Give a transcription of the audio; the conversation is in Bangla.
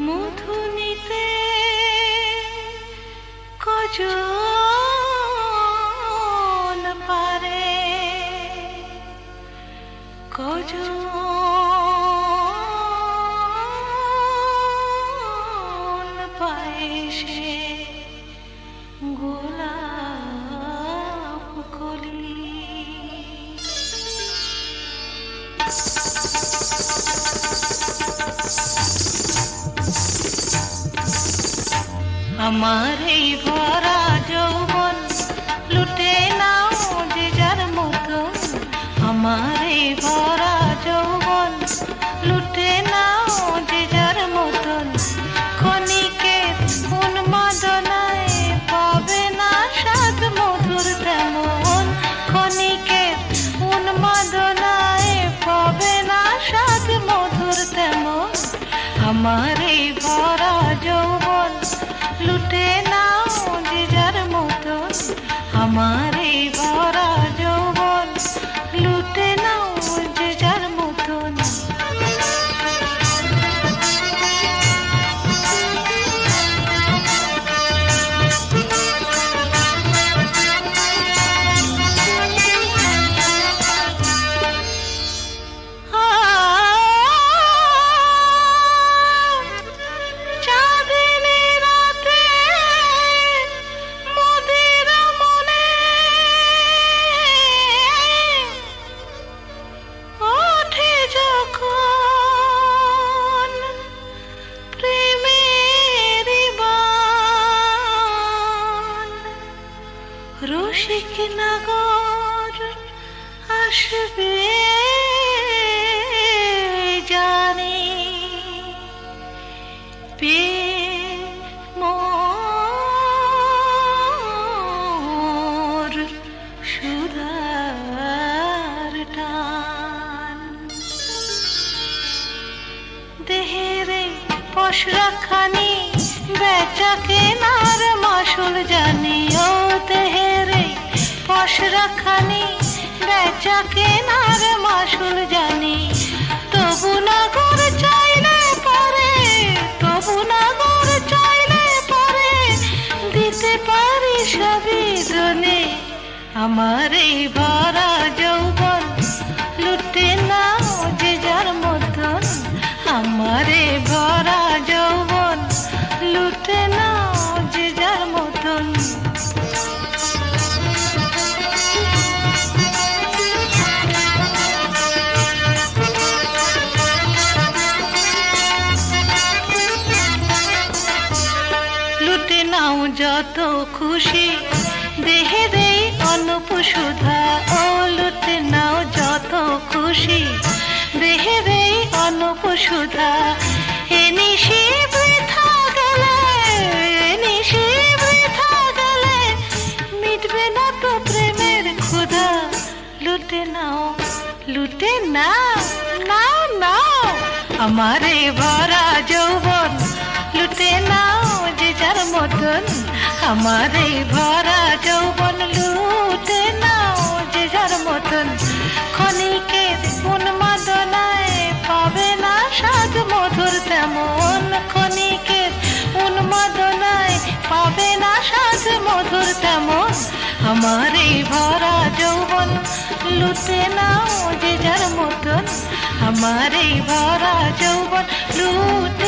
মধু নিতে কজন পারে? কজন আমার এই ভরা যৌবন লুটে নাও যে যার মতন আমার এই ভরা যৌবন লুটে নাও যে যার মতন ক্ষণিকে উন্মাদনায় পাবে না স্বাদ মধুর তেমন ক্ষণিকে উন্মাদনায় পাবে না স্বাদ মধুর তেমন আমার আমার এই নগর আসবে জানি পে মোর সুধার টান। দেহেরে পশরাখানি বেচা কেনার মাসুল জানি ও দেহেরে পশরাখানি বেচা কেনার মাসুল জানি। তবু না ঘর চাইলে পারে, তবু না ঘর চাইলে পারে। দিতে পারি সবই জনে আমার এই ভরা যৌবন যত খুশি, দেহে দেই সুধা, ও লুটে নাও যত খুশি। দেহে দেই অনুপ সুধা, এ নিশি মিটবে না তো প্রেমের ক্ষুধা। লুটে নাও লুটে নাও নাও নাও, আমারে ভরা যৌবন। লুটে নাও যার মতন আমারে ভরা যৌবন লুটে নাও যে যার মতন। ক্ষণিকে উন্মাদনায় পাবে না স্বাদ মধুর তেমন। ক্ষণিকে উন্মাদনায় পাবে না স্বাদ মধুর তেমন। আমার এই ভরা যৌবন লুটে নাও যে যার মতন। আমার এই ভরা যৌবন লুটে